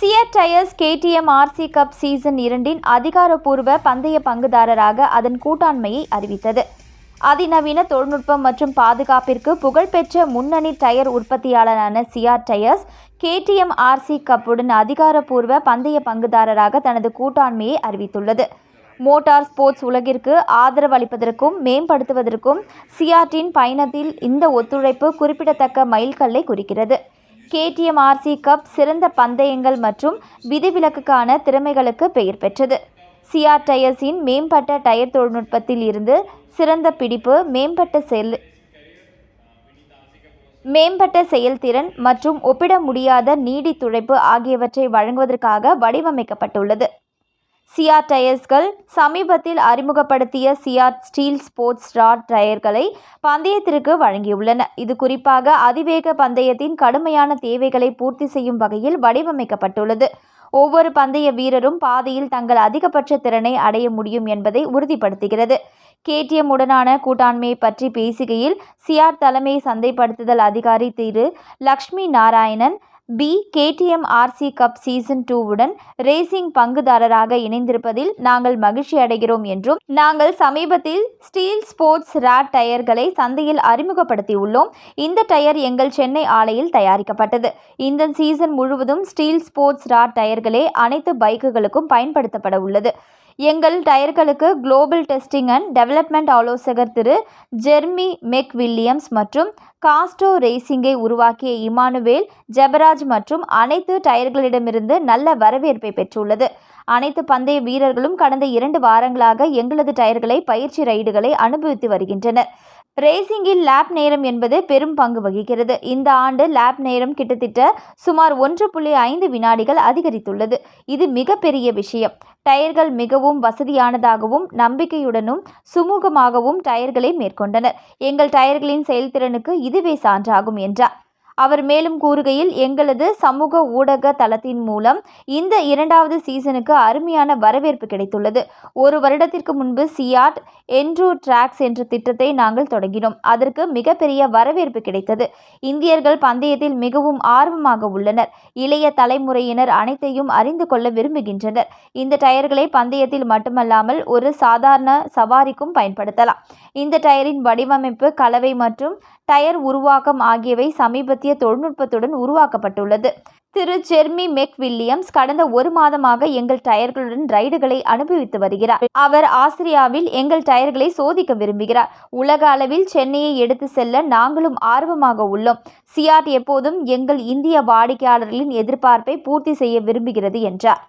CEAT tyres KTM RC cup season இரண்டின் அதிகாரப்பூர்வ பந்தய பங்குதாரராக அதன் கூட்டாண்மையை அறிவித்தது. அதிநவீன தொழில்நுட்பம் மற்றும் பாதுகாப்பிற்கு புகழ்பெற்ற முன்னணி டயர் உற்பத்தியாளரான சியாட் டயர்ஸ் கேடிஎம் ஆர்சி கப்புடன் அதிகாரப்பூர்வ பந்தய பங்குதாரராக தனது கூட்டாண்மையை அறிவித்துள்ளது. மோட்டார் ஸ்போர்ட்ஸ் உலகிற்கு ஆதரவு அளிப்பதற்கும் மேம்படுத்துவதற்கும் சியாட்டின் பயணத்தில் இந்த ஒத்துழைப்பு குறிப்பிடத்தக்க மைல்கல்லை குறிக்கிறது. கேடிஎம் ஆர்சி கப் சிறந்த பந்தயங்கள் மற்றும் விதிவிலக்குக்கான திறமைகளுக்கு பெயர் பெற்றது. சிஆர் டயர்ஸின் மேம்பட்ட டயர் தொழில்நுட்பத்தில் இருந்து சிறந்த பிடிப்பு மேம்பட்ட செல் மேம்பட்ட செயல்திறன் மற்றும் ஒப்பிட முடியாத நீடித்துழைப்பு ஆகியவற்றை வழங்குவதற்காக வடிவமைக்கப்பட்டுள்ளது. சியார் டயர்ஸ்கள் சமீபத்தில் அறிமுகப்படுத்திய சியார் ஸ்டீல் ஸ்போர்ட்ஸ் ராட் டயர்களை பந்தயத்திற்கு வழங்கியுள்ளன. இது குறிப்பாக அதிவேக பந்தயத்தின் கடுமையான தேவைகளை பூர்த்தி செய்யும் வகையில் வடிவமைக்கப்பட்டுள்ளது. ஒவ்வொரு பந்தய வீரரும் பாதையில் தங்கள் அதிகபட்ச திறனை அடைய முடியும் என்பதை உறுதிப்படுத்துகிறது. கேடிஎம் உடனான கூட்டாண்மையை பற்றி பேசுகையில் சியார் தலைமை சந்தைப்படுத்துதல் அதிகாரி திரு Lakshmi Narayanan P KTM RC cup season டூவுடன் racing பங்குதாரராக இணைந்திருப்பதில் நாங்கள் மகிழ்ச்சி அடைகிறோம் என்றும் நாங்கள் சமீபத்தில் ஸ்டீல் ஸ்போர்ட்ஸ் ராட் டயர்களை சந்தையில் அறிமுகப்படுத்தியுள்ளோம். இந்த டயர் எங்கள் சென்னை ஆலையில் தயாரிக்கப்பட்டது. இந்த சீசன் முழுவதும் ஸ்டீல் ஸ்போர்ட்ஸ் ராட் டயர்களே அனைத்து பைக்குகளுக்கும் பயன்படுத்தப்பட உள்ளது. எங்கள் டயர்களுக்கு குளோபல் டெஸ்டிங் அண்ட் டெவலப்மெண்ட் ஆலோசகர் திரு ஜெர்மி மெக் வில்லியம்ஸ் மற்றும் காஸ்டோ ரேசிங்கை உருவாக்கிய இமானுவேல் ஜெபராஜ் மற்றும் அனைத்து டயர்களிடமிருந்து நல்ல வரவேற்பை பெற்றுள்ளது. அனைத்து பந்தய வீரர்களும் கடந்த இரண்டு வாரங்களாக எங்களது டயர்களை பயிற்சி ரைடுகளை அனுபவித்து வருகின்றனர். ரேசிங்கில் லேப் நேரம் என்பது பெரும் பங்கு வகிக்கிறது. இந்த ஆண்டு லேப் நேரம் கிட்டத்தட்ட சுமார் ஒன்று புள்ளி ஐந்து வினாடிகள் அதிகரித்துள்ளது. இது மிகப்பெரிய விஷயம். டயர்கள் மிகவும் வசதியானதாகவும் நம்பிக்கையுடனும் சுமூகமாகவும் டயர்களை மேற்கொண்டனர். எங்கள் டயர்களின் செயல்திறனுக்கு இதுவே சான்றாகும் என்றார். அவர் மேலும் கூறுகையில் எங்களது சமூக ஊடக தளத்தின் மூலம் இந்த இரண்டாவது சீசனுக்கு அருமையான வரவேற்பு கிடைத்துள்ளது. ஒரு வருடத்திற்கு முன்பு சியாட் என்ட்ரூ டிராக்ஸ் என்ற திட்டத்தை நாங்கள் தொடங்கினோம். அதற்கு மிகப்பெரிய வரவேற்பு கிடைத்தது. இந்தியர்கள் பந்தயத்தில் மிகவும் ஆர்வமாக உள்ளனர். இளைய தலைமுறையினர் அனைத்தையும் அறிந்து கொள்ள விரும்புகின்றனர். இந்த டயர்களை பந்தயத்தில் மட்டுமல்லாமல் ஒரு சாதாரண சவாரிக்கும் பயன்படுத்தலாம். இந்த டயரின் வடிவமைப்பு கலவை மற்றும் டயர் உருவாக்கம் ஆகியவை சமீபத்திய தொழில்நுட்பத்துடன் உருவாக்கப்பட்டுள்ளது. திரு. ஜெர்மி மெக் வில்லியம்ஸ் கடந்த ஒரு மாதமாக எங்கள் டயர்களுடன் ரைடுகளை அனுபவித்து வருகிறார். அவர் ஆஸ்திரியாவில் எங்கள் டயர்களை சோதிக்க விரும்புகிறார். உலக அளவில் சென்னையை எடுத்து செல்ல நாங்களும் ஆர்வமாக உள்ளோம். சியாட் எப்போதும் எங்கள் இந்திய வாடிக்கையாளர்களின் எதிர்பார்ப்பை பூர்த்தி செய்ய விரும்புகிறது என்றார்.